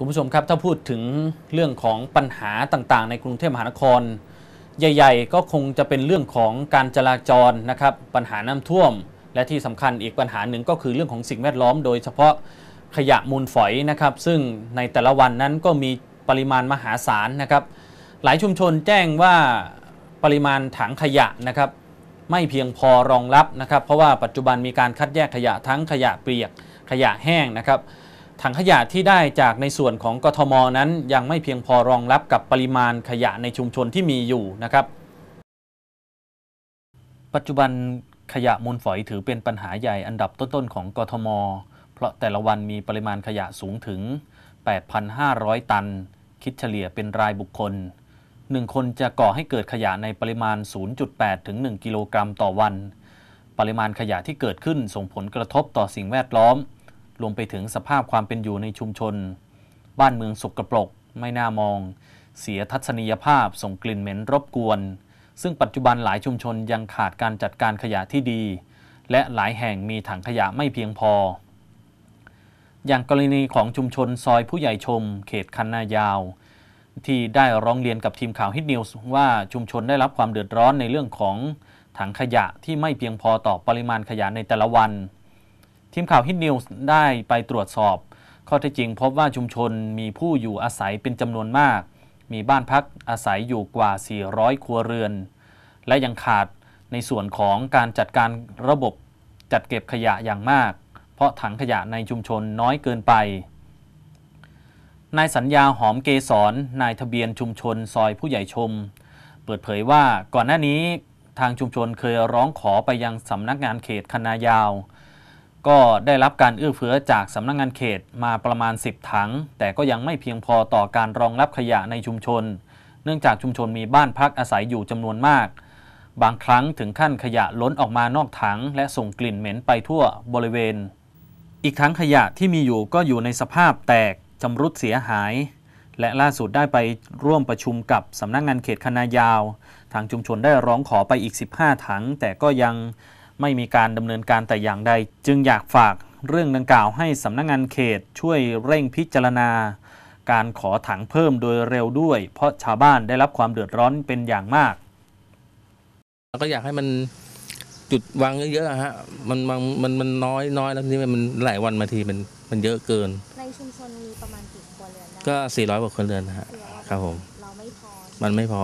คุณผู้ชมครับถ้าพูดถึงเรื่องของปัญหาต่างๆ ในกรุงเทพมหานคร ใหญ่ ๆ ก็คงจะเป็นเรื่องของการจราจรนะครับ ปัญหาน้ำท่วม และที่สำคัญอีกปัญหาหนึ่งก็คือเรื่องของสิ่งแวดล้อม โดยเฉพาะขยะมูลฝอยนะครับ ซึ่งในแต่ละวันนั้นก็มีปริมาณมหาศาลนะครับ หลายชุมชนแจ้งว่าปริมาณถังขยะนะครับ ไม่เพียงพอรองรับนะครับ เพราะว่าปัจจุบันมีการคัดแยกขยะทั้งขยะเปียกขยะแห้งนะครับ ถังขยะที่ได้จากในส่วนของกทมนั้นยังไม่เพียงพอรองรับกับปริมาณขยะในชุมชนที่มีอยู่นะครับ ปัจจุบันขยะมูลฝอยถือเป็นปัญหาใหญ่อันดับต้นๆของกทม เพราะแต่ละวันมีปริมาณขยะสูงถึง 8,500 ตัน คิดเฉลี่ยเป็นรายบุคคล 1 คนจะก่อให้เกิดขยะในปริมาณ 0.8 ถึง 1 กิโลกรัมต่อวัน ปริมาณขยะที่เกิดขึ้นส่งผลกระทบต่อสิ่งแวดล้อม รวมไปถึงสภาพความเป็นอยู่ในชุมชน บ้านเมืองสกปรก ไม่น่ามอง เสียทัศนียภาพส่งกลิ่นเหม็นรบกวน ซึ่งปัจจุบันหลายชุมชนยังขาดการจัดการขยะที่ดี และหลายแห่งมีถังขยะไม่เพียงพอ อย่างกรณีของชุมชนซอยผู้ใหญ่ชม เขตคันนายาว ที่ได้ร้องเรียนกับทีมข่าวฮิตนิวส์ว่าชุมชนได้รับความเดือดร้อนในเรื่องของถังขยะที่ไม่เพียงพอต่อปริมาณขยะในแต่ละวัน ทีมข่าวฮิตนิวส์ได้ไปตรวจสอบ ข้อเท็จจริงพบว่าชุมชนมีผู้อยู่อาศัยเป็นจำนวนมาก มีบ้านพักอาศัยอยู่กว่า 400 ครัวเรือน และยังขาดในส่วนของการจัดการระบบจัดเก็บขยะอย่างมาก เพราะถังขยะในชุมชนน้อยเกินไป นายสัญญาหอมเกษรนายทะเบียนชุมชนซอยผู้ใหญ่ชม เปิดเผยว่าก่อนหน้านี้ทางชุมชนเคยร้องขอไปยังสำนักงานเขตคณะยาว ก็ได้รับการเอื้อเฟื้อจากสำนักงานเขตมาประมาณ 10 ถัง แต่ก็ยังไม่เพียงพอต่อการรองรับขยะในชุมชน เนื่องจากชุมชนมีบ้านพักอาศัยอยู่จำนวนมาก บางครั้งถึงขั้นขยะล้นออกมานอกถัง และส่งกลิ่นเหม็นไปทั่วบริเวณ อีกทั้งขยะที่มีอยู่ก็อยู่ในสภาพแตกชำรุดเสียหาย และล่าสุดได้ไปร่วมประชุมกับสำนักงงานเขตคณะยาว ทางชุมชนได้ร้องขอไปอีก 15 ถัง แต่ก็ยัง ไม่มีการดำเนินการแต่อย่างใด จึงอยากฝากเรื่องดังกล่าวให้สำนักงงานเขตช่วยเร่งพิจารณา การขอถังเพิ่มโดยเร็วด้วย เพราะชาวบ้านได้รับความเดือดร้อนเป็นอย่างมากแล้วก็อยากให้มันจุดวางเยอะๆอะฮะมันมันมันมันน้อยน้อยแล้วทีนี้มันหลายวันมาทีมันมันเยอะเกิน ในชุมชนมีประมาณกี่ครัวเรือนได้ก็ 400กว่าคนเรือนนะฮะ400ครับผม เราไม่พอ มันไม่พอ